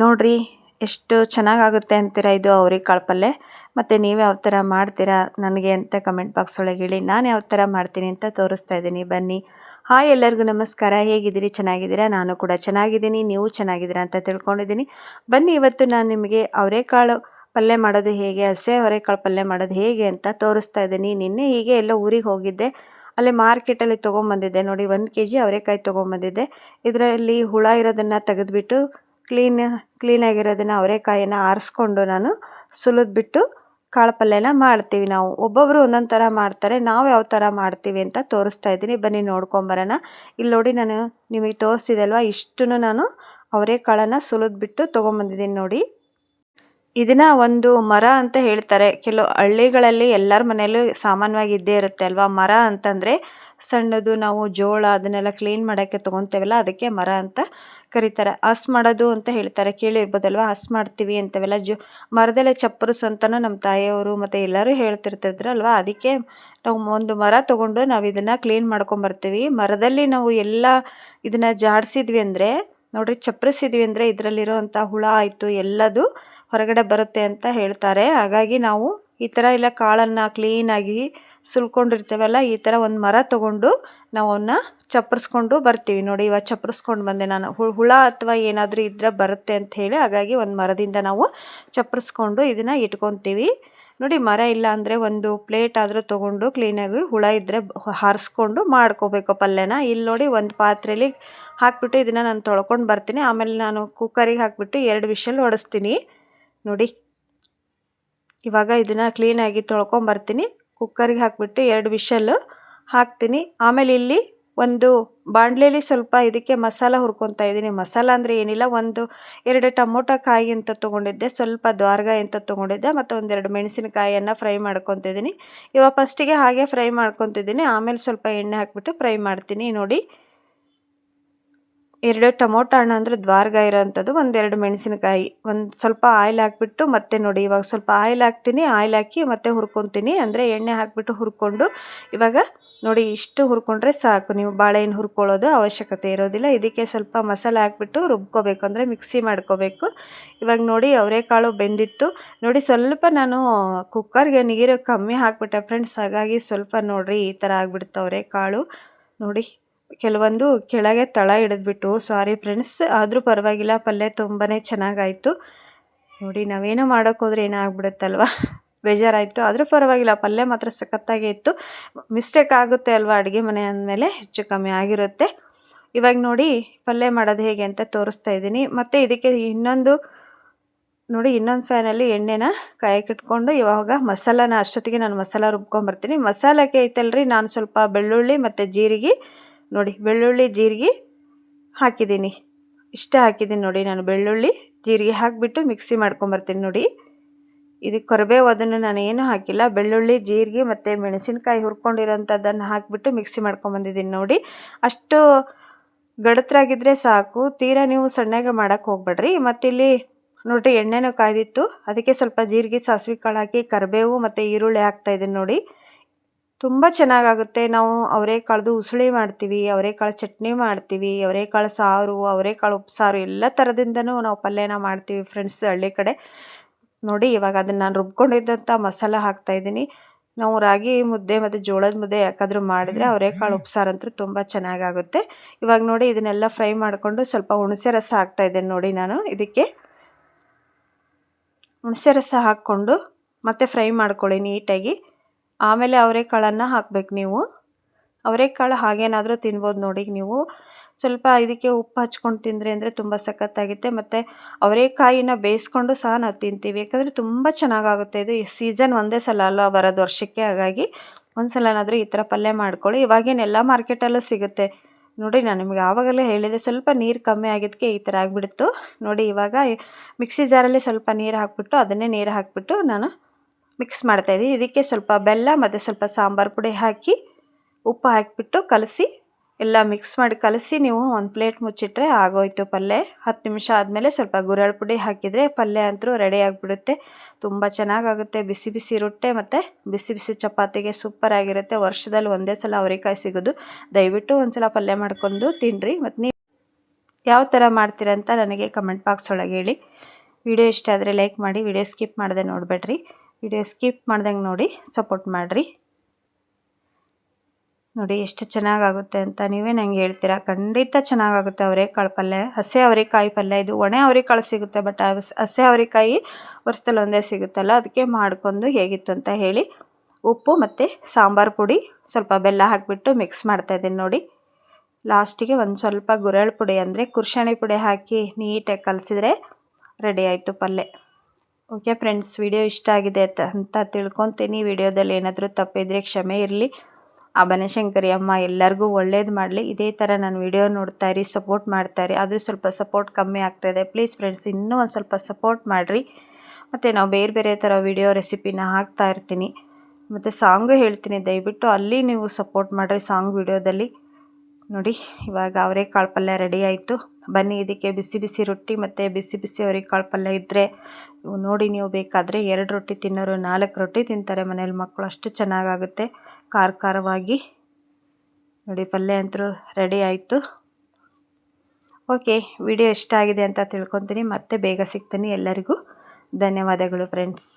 ನೋಡ್ರಿ, ಎಷ್ಟು ಚೆನ್ನಾಗಾಗುತ್ತೆ ಅಂತೀರಾ ಇದು ಅವ್ರೆಕಾಳು ಪಲ್ಯ ಮತ್ತು ನೀವು ಯಾವ ಥರ ಮಾಡ್ತೀರಾ ನನಗೆ ಅಂತ ಕಮೆಂಟ್ ಬಾಕ್ಸ್ ಒಳಗೆ ಹೇಳಿ. ನಾನು ಯಾವ ಥರ ಮಾಡ್ತೀನಿ ಅಂತ ತೋರಿಸ್ತಾ ಇದ್ದೀನಿ. ಬನ್ನಿ. ಹಾಯ್ ಎಲ್ಲರಿಗೂ ನಮಸ್ಕಾರ. ಹೇಗಿದ್ದೀರಿ? ಚೆನ್ನಾಗಿದ್ದೀರಾ? ನಾನು ಕೂಡ ಚೆನ್ನಾಗಿದ್ದೀನಿ. ನೀವು ಚೆನ್ನಾಗಿದ್ದೀರಾ ಅಂತ ತಿಳ್ಕೊಂಡಿದ್ದೀನಿ. ಬನ್ನಿ, ಇವತ್ತು ನಾನು ನಿಮಗೆ ಅವರೇಕಾಳು ಪಲ್ಯ ಮಾಡೋದು ಹೇಗೆ, ಹಸೆ ಅವರೆಕಾಳು ಪಲ್ಯ ಮಾಡೋದು ಹೇಗೆ ಅಂತ ತೋರಿಸ್ತಾ ಇದ್ದೀನಿ. ನಿನ್ನೆ ಹೀಗೆ ಎಲ್ಲ ಊರಿಗೆ ಹೋಗಿದ್ದೆ. ಅಲ್ಲಿ ಮಾರ್ಕೆಟಲ್ಲಿ ತೊಗೊಂಬಂದಿದ್ದೆ. ನೋಡಿ, ಒಂದು ಕೆ ಜಿ ಅವರೆಕಾಯಿ ತೊಗೊಂಬಂದಿದ್ದೆ. ಇದರಲ್ಲಿ ಹುಳ ಇರೋದನ್ನು ತೆಗೆದುಬಿಟ್ಟು ಕ್ಲೀನ್, ಕ್ಲೀನಾಗಿರೋದನ್ನು ಅವರೆಕಾಯಿನ ಆರಿಸ್ಕೊಂಡು ನಾನು ಸುಲಿದ್ಬಿಟ್ಟು ಕಾಳು ಪಲ್ಯನ ಮಾಡ್ತೀವಿ ನಾವು. ಒಬ್ಬೊಬ್ಬರು ಒಂದೊಂದು ಥರ ಮಾಡ್ತಾರೆ. ನಾವು ಯಾವ ಥರ ಮಾಡ್ತೀವಿ ಅಂತ ತೋರಿಸ್ತಾ ಇದ್ದೀನಿ. ಬನ್ನಿ ನೋಡ್ಕೊಂಬರೋಣ. ಇಲ್ಲಿ ನೋಡಿ ನಾನು ನಿಮಗೆ ತೋರಿಸಿದೆ ಅಲ್ವಾ ಇಷ್ಟು ನಾನು ಅವರೆಕಾಳನ್ನು ಸುಲಿದ್ಬಿಟ್ಟು ತೊಗೊಂಬಂದಿದ್ದೀನಿ ನೋಡಿ. ಇದನ್ನ ಒಂದು ಮರ ಅಂತ ಹೇಳ್ತಾರೆ. ಕೆಲವು ಹಳ್ಳಿಗಳಲ್ಲಿ ಎಲ್ಲರ ಮನೆಯಲ್ಲೂ ಸಾಮಾನ್ಯವಾಗಿ ಇದ್ದೇ ಇರುತ್ತೆ ಅಲ್ವಾ? ಮರ ಅಂತಂದರೆ ಸಣ್ಣದು ನಾವು ಜೋಳ ಅದನ್ನೆಲ್ಲ ಕ್ಲೀನ್ ಮಾಡೋಕ್ಕೆ ತೊಗೊತೇವಲ್ಲ, ಅದಕ್ಕೆ ಮರ ಅಂತ ಕರೀತಾರೆ. ಹಸ್ ಮಾಡೋದು ಅಂತ ಹೇಳ್ತಾರೆ. ಕೇಳಿರ್ಬೋದಲ್ವ? ಹಸ್ ಮಾಡ್ತೀವಿ ಅಂತವೆಲ್ಲ ಜೋ, ಮರದಲ್ಲೇ ಚಪ್ಪರಿಸು ಅಂತಲೂ ನಮ್ಮ ತಾಯಿಯವರು ಮತ್ತು ಎಲ್ಲರೂ ಹೇಳ್ತಿರ್ತಿದ್ರು ಅಲ್ವಾ ಅದಕ್ಕೆ ನಾವು ಒಂದು ಮರ ತೊಗೊಂಡು ನಾವು ಇದನ್ನು ಕ್ಲೀನ್ ಮಾಡ್ಕೊಂಬರ್ತೀವಿ. ಮರದಲ್ಲಿ ನಾವು ಎಲ್ಲ ಇದನ್ನು ಜಾಡಿಸಿದ್ವಿ ಅಂದರೆ ನೋಡಿರಿ ಚಪ್ಪರಿಸಿದ್ವಿ ಅಂದರೆ ಇದರಲ್ಲಿರೋವಂಥ ಹುಳ ಆಯಿತು, ಎಲ್ಲದು ಹೊರಗಡೆ ಬರುತ್ತೆ ಅಂತ ಹೇಳ್ತಾರೆ. ಹಾಗಾಗಿ ನಾವು ಈ ಥರ ಎಲ್ಲ ಕಾಳನ್ನು ಕ್ಲೀನಾಗಿ ಸುಲ್ಕೊಂಡಿರ್ತೇವಲ್ಲ, ಈ ಥರ ಒಂದು ಮರ ತೊಗೊಂಡು ನಾವು ಅವನ್ನ ಚಪ್ಪರಿಸ್ಕೊಂಡು ಬರ್ತೀವಿ. ನೋಡಿ, ಇವಾಗ ಚಪ್ಪರಿಸ್ಕೊಂಡು ಬಂದೆ ನಾನು. ಹುಳ ಅಥವಾ ಏನಾದರೂ ಇದ್ರೆ ಬರುತ್ತೆ ಅಂತ ಹೇಳಿ, ಹಾಗಾಗಿ ಒಂದು ಮರದಿಂದ ನಾವು ಚಪ್ಪರಿಸ್ಕೊಂಡು ಇದನ್ನು ಇಟ್ಕೊತೀವಿ. ನೋಡಿ ಮರ ಇಲ್ಲ ಅಂದರೆ ಒಂದು ಪ್ಲೇಟ್ ಆದರೂ ತೊಗೊಂಡು ಕ್ಲೀನಾಗಿ ಹುಳ ಇದ್ದರೆ ಹಾರಿಸ್ಕೊಂಡು ಮಾಡ್ಕೋಬೇಕು ಪಲ್ಯನ. ಇಲ್ಲಿ ನೋಡಿ ಒಂದು ಪಾತ್ರೆಯಲ್ಲಿ ಹಾಕ್ಬಿಟ್ಟು ಇದನ್ನು ನಾನು ತೊಳ್ಕೊಂಡು ಬರ್ತೀನಿ. ಆಮೇಲೆ ನಾನು ಕುಕ್ಕರಿಗೆ ಹಾಕಿಬಿಟ್ಟು ಎರಡು ವಿಷಲ್ ಹೊಡೆಸ್ತೀನಿ ನೋಡಿ. ಇವಾಗ ಇದನ್ನು ಕ್ಲೀನಾಗಿ ತೊಳ್ಕೊಂಬರ್ತೀನಿ ಕುಕ್ಕರಿಗೆ ಹಾಕಿಬಿಟ್ಟು ಎರಡು ವಿಷಲ್ಲು ಹಾಕ್ತೀನಿ. ಆಮೇಲೆ ಇಲ್ಲಿ ಒಂದು ಬಾಣಲೆಲಿ ಸ್ವಲ್ಪ ಇದಕ್ಕೆ ಮಸಾಲ ಹುರ್ಕೊತಾ ಇದ್ದೀನಿ. ಮಸಾಲ ಅಂದರೆ ಏನಿಲ್ಲ, ಒಂದು ಎರಡು ಟೊಮೊಟೊ ಕಾಯಿ ಅಂತ ತೊಗೊಂಡಿದ್ದೆ, ಸ್ವಲ್ಪ ದ್ವಾರಗಾಯಿ ಅಂತ ತೊಗೊಂಡಿದ್ದೆ, ಮತ್ತು ಒಂದೆರಡು ಮೆಣಸಿನಕಾಯಿಯನ್ನು ಫ್ರೈ ಮಾಡ್ಕೊತಿದ್ದೀನಿ ಇವಾಗ ಫಸ್ಟಿಗೆ ಹಾಗೆ ಫ್ರೈ ಮಾಡ್ಕೊತಿದ್ದೀನಿ ಆಮೇಲೆ ಸ್ವಲ್ಪ ಎಣ್ಣೆ ಹಾಕಿಬಿಟ್ಟು ಫ್ರೈ ಮಾಡ್ತೀನಿ. ನೋಡಿ, ಎರಡು ಟೊಮೊಟೊ ಹಣ್ಣು ಅಂದರೆ ದ್ವಾರ್ಗ ಇರೋವಂಥದ್ದು ಒಂದೆರಡು ಮೆಣಸಿನಕಾಯಿ, ಒಂದು ಸ್ವಲ್ಪ ಆಯಿಲ್ ಹಾಕ್ಬಿಟ್ಟು ಮತ್ತೆ ನೋಡಿ, ಇವಾಗ ಸ್ವಲ್ಪ ಆಯಿಲ್ ಹಾಕ್ತೀನಿ, ಆಯಿಲ್ ಹಾಕಿ ಮತ್ತೆ ಹುರ್ಕೊತೀನಿ. ಅಂದರೆ ಎಣ್ಣೆ ಹಾಕಿಬಿಟ್ಟು ಹುರ್ಕೊಂಡು ಇವಾಗ ನೋಡಿ, ಇಷ್ಟು ಹುರ್ಕೊಂಡ್ರೆ ಸಾಕು. ನೀವು ಬಾಳೆಹಣ್ಣು ಹುರ್ಕೊಳ್ಳೋದು ಅವಶ್ಯಕತೆ ಇರೋದಿಲ್ಲ. ಇದಕ್ಕೆ ಸ್ವಲ್ಪ ಮಸಾಲೆ ಹಾಕ್ಬಿಟ್ಟು ರುಬ್ಕೋಬೇಕು ಅಂದರೆ ಮಿಕ್ಸಿ ಮಾಡ್ಕೋಬೇಕು. ಇವಾಗ ನೋಡಿ ಅವರೆಕಾಳು ಬೆಂದಿತ್ತು. ನೋಡಿ, ಸ್ವಲ್ಪ ನಾನು ಕುಕ್ಕರ್ಗೆ ನೀರು ಕಮ್ಮಿ ಹಾಕ್ಬಿಟ್ಟೆ ಫ್ರೆಂಡ್ಸ್. ಹಾಗಾಗಿ ಸ್ವಲ್ಪ ನೋಡಿರಿ, ಈ ಥರ ಆಗಿಬಿಡ್ತು ಅವರೆಕಾಳು ನೋಡಿ, ಕೆಲವೊಂದು ಕೆಳಗೆ ತಳ ಹಿಡಿದ್ಬಿಟ್ಟು ಸಾರಿ ಫ್ರೆಂಡ್ಸ್, ಆದರೂ ಪರವಾಗಿಲ್ಲ, ಪಲ್ಯ ತುಂಬಾ ಚೆನ್ನಾಗಾಯಿತು. ನೋಡಿ, ನಾವೇನೋ ಮಾಡೋಕ್ಕೋದ್ರೆ ಏನಾಗ್ಬಿಡುತ್ತಲ್ವ? ಬೇಜಾರಾಯಿತು. ಆದರೂ ಪರವಾಗಿಲ್ಲ, ಪಲ್ಯ ಮಾತ್ರ ಸಖತ್ತಾಗೇ ಇತ್ತು. ಮಿಸ್ಟೇಕ್ ಆಗುತ್ತೆ ಅಲ್ವಾ ಅಡುಗೆ ಮನೆ ಅಂದಮೇಲೆ? ಹೆಚ್ಚು ಕಮ್ಮಿ ಆಗಿರುತ್ತೆ. ಇವಾಗ ನೋಡಿ ಪಲ್ಯ ಮಾಡೋದು ಹೇಗೆ ಅಂತ ತೋರಿಸ್ತಾ ಇದ್ದೀನಿ. ಮತ್ತು ಇದಕ್ಕೆ ಇನ್ನೊಂದು, ನೋಡಿ ಇನ್ನೊಂದು ಫ್ಯಾನಲ್ಲಿ ಎಣ್ಣೆನ ಕಾಯಕ್ಕಿಟ್ಕೊಂಡು ಇವಾಗ ಮಸಾಲಾನ, ಅಷ್ಟೊತ್ತಿಗೆ ನಾನು ಮಸಾಲ ರುಬ್ಕೊಂಬರ್ತೀನಿ. ಮಸಾಲಕ್ಕೆ ಐತಲ್ರಿ ನಾನು ಸ್ವಲ್ಪ ಬೆಳ್ಳುಳ್ಳಿ ಮತ್ತು ಜೀರಿಗೆ, ನೋಡಿ ಬೆಳ್ಳುಳ್ಳಿ, ಜೀರಿಗೆ ಹಾಕಿದ್ದೀನಿ. ಇಷ್ಟೇ ಹಾಕಿದ್ದೀನಿ ನೋಡಿ ನಾನು ಬೆಳ್ಳುಳ್ಳಿ, ಜೀರಿಗೆ ಹಾಕಿಬಿಟ್ಟು ಮಿಕ್ಸಿ ಮಾಡ್ಕೊಂಬರ್ತೀನಿ ನೋಡಿ. ಇದಕ್ಕೆ ಕರಿಬೇವು ಅದನ್ನು ನಾನು ಏನು ಹಾಕಿಲ್ಲ. ಬೆಳ್ಳುಳ್ಳಿ, ಜೀರಿಗೆ ಮತ್ತು ಮೆಣಸಿನ್ಕಾಯಿ ಹುರ್ಕೊಂಡಿರೋಂಥದ್ದನ್ನು ಹಾಕಿಬಿಟ್ಟು ಮಿಕ್ಸಿ ಮಾಡ್ಕೊಂಬಂದಿದ್ದೀನಿ ನೋಡಿ. ಅಷ್ಟು ಗಡತ್ರಾಗಿದ್ದರೆ ಸಾಕು. ತೀರಾ ನೀವು ಸಣ್ಣಗೆ ಮಾಡೋಕ್ಕೆ ಹೋಗ್ಬೇಡ್ರಿ. ಮತ್ತಿಲ್ಲಿ ನೋಡಿರಿ, ಎಣ್ಣೆನೂ ಕಾಯ್ದಿತ್ತು. ಅದಕ್ಕೆ ಸ್ವಲ್ಪ ಜೀರಿಗೆ, ಸಾಸಿವೆ ಕಾಳು ಹಾಕಿ, ಕರಿಬೇವು ಮತ್ತು ಈರುಳ್ಳಿ ಹಾಕ್ತಾಯಿದ್ದೀನಿ ನೋಡಿ. ತುಂಬ ಚೆನ್ನಾಗಾಗುತ್ತೆ. ನಾವು ಅವರೆಕಾಳ್ದು ಉಸುಳಿ ಮಾಡ್ತೀವಿ, ಅವರೆಕಾಳು ಚಟ್ನಿ ಮಾಡ್ತೀವಿ, ಅವರೆಕಾಳು ಸಾರು, ಅವರೆಕಾಳು ಉಪ್ಸಾರು ಎಲ್ಲ ಥರದಿಂದನೂ ನಾವು ಪಲ್ಯನ ಮಾಡ್ತೀವಿ ಫ್ರೆಂಡ್ಸ್ ಹಳ್ಳಿ ಕಡೆ. ನೋಡಿ, ಇವಾಗ ಅದನ್ನು ನಾನು ರುಬ್ಕೊಂಡಿದ್ದಂಥ ಮಸಾಲ ಹಾಕ್ತಾಯಿದ್ದೀನಿ ನಾವು ರಾಗಿ ಮುದ್ದೆ ಮತ್ತು ಜೋಳದ ಮುದ್ದೆ ಯಾಕಾದರೂ ಮಾಡಿದರೆ ಅವರೆಕಾಳು ಉಪ್ಸಾರಂತೂ ತುಂಬ ಚೆನ್ನಾಗಾಗುತ್ತೆ. ಇವಾಗ ನೋಡಿ, ಇದನ್ನೆಲ್ಲ ಫ್ರೈ ಮಾಡಿಕೊಂಡು ಸ್ವಲ್ಪ ಹುಣಸೆ ರಸ ಹಾಕ್ತಾಯಿದ್ದೇನೆ ನೋಡಿ ನಾನು ಇದಕ್ಕೆ. ಹುಣಸೆ ರಸ ಹಾಕ್ಕೊಂಡು ಮತ್ತೆ ಫ್ರೈ ಮಾಡ್ಕೊಳ್ಳಿ ನೀಟಾಗಿ. ಆಮೇಲೆ ಅವರೆಕಾಳನ್ನು ಹಾಕ್ಬೇಕು ನೀವು. ಅವರೆಕಾಳು ಹಾಗೇನಾದರೂ ತಿನ್ಬೋದು ನೋಡಿ ನೀವು. ಸ್ವಲ್ಪ ಇದಕ್ಕೆ ಉಪ್ಪು ಹಚ್ಕೊಂಡು ತಿಂದರೆ ಅಂದರೆ ತುಂಬ ಸಖತ್ತಾಗುತ್ತೆ ಮತ್ತು ಅವರೇಕಾಯಿನ ಬೇಯಿಸ್ಕೊಂಡು ಸಹ ನಾವು ತಿಂತೀವಿ. ಯಾಕಂದರೆ ತುಂಬ ಚೆನ್ನಾಗಾಗುತ್ತೆ. ಇದು ಸೀಸನ್ ಒಂದೇ ಸಲ ಅಲ್ಲ ಬರೋದು ವರ್ಷಕ್ಕೆ. ಹಾಗಾಗಿ ಒಂದು ಸಲನಾದರೂ ಈ ಥರ ಪಲ್ಯ ಮಾಡ್ಕೊಳ್ಳಿ. ಇವಾಗೇನೆಲ್ಲ ಮಾರ್ಕೆಟಲ್ಲೂ ಸಿಗುತ್ತೆ. ನೋಡಿ, ನಾನು ನಿಮಗೆ ಆವಾಗಲೇ ಹೇಳಿದೆ, ಸ್ವಲ್ಪ ನೀರು ಕಮ್ಮಿ ಆಗಿದ್ದಕ್ಕೆ ಈ ಥರ ಆಗಿಬಿಡ್ತು. ನೋಡಿ, ಇವಾಗ ಮಿಕ್ಸಿ ಜಾರಲ್ಲಿ ಸ್ವಲ್ಪ ನೀರು ಹಾಕ್ಬಿಟ್ಟು, ಅದನ್ನೇ ನೀರು ಹಾಕಿಬಿಟ್ಟು ನಾನು ಮಿಕ್ಸ್ ಮಾಡ್ತಾಯಿದ್ದೀನಿ ಇದಕ್ಕೆ ಸ್ವಲ್ಪ ಬೆಲ್ಲ, ಮತ್ತು ಸ್ವಲ್ಪ ಸಾಂಬಾರು ಪುಡಿ ಹಾಕಿ ಉಪ್ಪು ಹಾಕಿಬಿಟ್ಟು ಕಲಸಿ ಎಲ್ಲ ಮಿಕ್ಸ್ ಮಾಡಿ ಕಲಸಿ ನೀವು ಒಂದು ಪ್ಲೇಟ್ ಮುಚ್ಚಿಟ್ರೆ ಆಗೋಯ್ತು ಪಲ್ಯ ಹತ್ತು ನಿಮಿಷ ಆದಮೇಲೆ ಸ್ವಲ್ಪ ಗುರಳ್ ಪುಡಿ ಹಾಕಿದರೆ ಪಲ್ಯ ಅಂತೂ ರೆಡಿ ಆಗಿಬಿಡುತ್ತೆ. ತುಂಬ ಚೆನ್ನಾಗಾಗುತ್ತೆ. ಬಿಸಿ ಬಿಸಿ ರೊಟ್ಟೆ ಮತ್ತು ಬಿಸಿ ಬಿಸಿ ಚಪಾತಿಗೆ ಸೂಪರ್ ಆಗಿರುತ್ತೆ. ವರ್ಷದಲ್ಲಿ ಒಂದೇ ಸಲ ಅವರೆಕಾಯಿ ಸಿಗೋದು. ದಯವಿಟ್ಟು ಒಂದು ಸಲ ಪಲ್ಯ ಮಾಡ್ಕೊಂಡು ತಿನ್ನಿರಿ ಮತ್ತು ನೀವು ಯಾವ ಥರ ಮಾಡ್ತೀರಂತ ನನಗೆ ಕಮೆಂಟ್ ಬಾಕ್ಸ್ ಒಳಗೆ ಹೇಳಿ. ವಿಡಿಯೋ ಇಷ್ಟ ಆದರೆ ಲೈಕ್ ಮಾಡಿ. ವಿಡಿಯೋ ಸ್ಕಿಪ್ ಮಾಡದೆ ನೋಡಬೇಡ್ರಿ. ವಿಡಿಯೋ ಸ್ಕಿಪ್ ಮಾಡ್ದಂಗೆ ನೋಡಿ ಸಪೋರ್ಟ್ ಮಾಡಿರಿ. ನೋಡಿ, ಎಷ್ಟು ಚೆನ್ನಾಗಾಗುತ್ತೆ ಅಂತ ನೀವೇ ನಂಗೆ ಹೇಳ್ತೀರಾ? ಖಂಡಿತ ಚೆನ್ನಾಗಾಗುತ್ತೆ ಅವರೆಕಾಳು ಪಲ್ಯ. ಹಸೆ ಅವರೆಕಾಯಿ ಪಲ್ಯ. ಇದು ಒಣೆ ಅವರೆಕಾಳು ಸಿಗುತ್ತೆ ಬಟ್ ಹಸೆ ಅವರೆಕಾಯಿ ವರ್ಷದಲ್ಲಿ ಒಂದೇ ಸಿಗುತ್ತಲ್ಲ, ಅದಕ್ಕೆ ಮಾಡ್ಕೊಂಡು ಹೇಗಿತ್ತು ಅಂತ ಹೇಳಿ ಉಪ್ಪು ಮತ್ತು ಸಾಂಬಾರು ಪುಡಿ ಸ್ವಲ್ಪ ಬೆಲ್ಲ ಹಾಕಿಬಿಟ್ಟು ಮಿಕ್ಸ್ ಮಾಡ್ತಾ ಇದ್ದೀನಿ ನೋಡಿ. ಲಾಸ್ಟಿಗೆ ಒಂದು ಸ್ವಲ್ಪ ಗುರೆಳ್ ಪುಡಿ ಅಂದರೆ ಕುರ್ಷಾಣಿ ಪುಡಿ ಹಾಕಿ ನೀಟಾಗಿ ಕಲಸಿದ್ರೆ ರೆಡಿ ಆಯಿತು ಪಲ್ಯ. ಓಕೆ ಫ್ರೆಂಡ್ಸ್ ವಿಡಿಯೋ ಇಷ್ಟ ಆಗಿದೆ ಅಂತ ತಿಳ್ಕೊತೀನಿ. ವಿಡಿಯೋದಲ್ಲಿ ಏನಾದರೂ ತಪ್ಪಿದ್ರೆ ಕ್ಷಮೆ ಇರಲಿ. ಆ ಬನಶಂಕರಿ ಅಮ್ಮ ಎಲ್ಲರಿಗೂ ಒಳ್ಳೇದು ಮಾಡಲಿ. ಇದೇ ಥರ ನಾನು ವಿಡಿಯೋ ನೋಡ್ತಾ ಇರಿ ಸಪೋರ್ಟ್ ಮಾಡ್ತಾಯಿರಿ ಅದು ಸ್ವಲ್ಪ ಸಪೋರ್ಟ್ ಕಮ್ಮಿ ಆಗ್ತಾಯಿದೆ ಪ್ಲೀಸ್ ಫ್ರೆಂಡ್ಸ್ ಇನ್ನೂ ಒಂದು ಸ್ವಲ್ಪ ಸಪೋರ್ಟ್ ಮಾಡಿರಿ. ಮತ್ತು ನಾವು ಬೇರೆ ಬೇರೆ ಥರ ವಿಡಿಯೋ ರೆಸಿಪಿನ ಹಾಕ್ತಾ ಇರ್ತೀನಿ. ಮತ್ತು ಸಾಂಗು ಹೇಳ್ತೀನಿ. ದಯವಿಟ್ಟು ಅಲ್ಲಿ ನೀವು ಸಪೋರ್ಟ್ ಮಾಡಿರಿ ಸಾಂಗ್ ವಿಡಿಯೋದಲ್ಲಿ ನೋಡಿ, ಇವಾಗ ಅವರೆಕಾಳು ಪಲ್ಯ ರೆಡಿ ಆಯಿತು. ಬನ್ನಿ, ಇದಕ್ಕೆ ಬಿಸಿ ಬಿಸಿ ರೊಟ್ಟಿ ಮತ್ತು ಬಿಸಿ ಬಿಸಿ ಅವರೆಕಾಳು ಪಲ್ಯ ಇದ್ದರೆ ನೋಡಿ, ನೀವು ಬೇಕಾದರೆ ಎರಡು ರೊಟ್ಟಿ ತಿನ್ನೋರು, ನಾಲ್ಕು ರೊಟ್ಟಿ ತಿಂತಾರೆ ಮನೇಲಿ ಮಕ್ಕಳು. ಅಷ್ಟು ಚೆನ್ನಾಗಾಗುತ್ತೆ. ಖಾರ ಖಾರವಾಗಿ ನೋಡಿ, ಪಲ್ಯ ಅಂತೂ ರೆಡಿ ಆಯಿತು. ಓಕೆ ವಿಡಿಯೋ ಇಷ್ಟ ಆಗಿದೆ ಅಂತ ತಿಳ್ಕೊತೀನಿ. ಮತ್ತೆ ಬೇಗ ಸಿಗ್ತೀನಿ ಎಲ್ಲರಿಗೂ. ಧನ್ಯವಾದಗಳು ಫ್ರೆಂಡ್ಸ್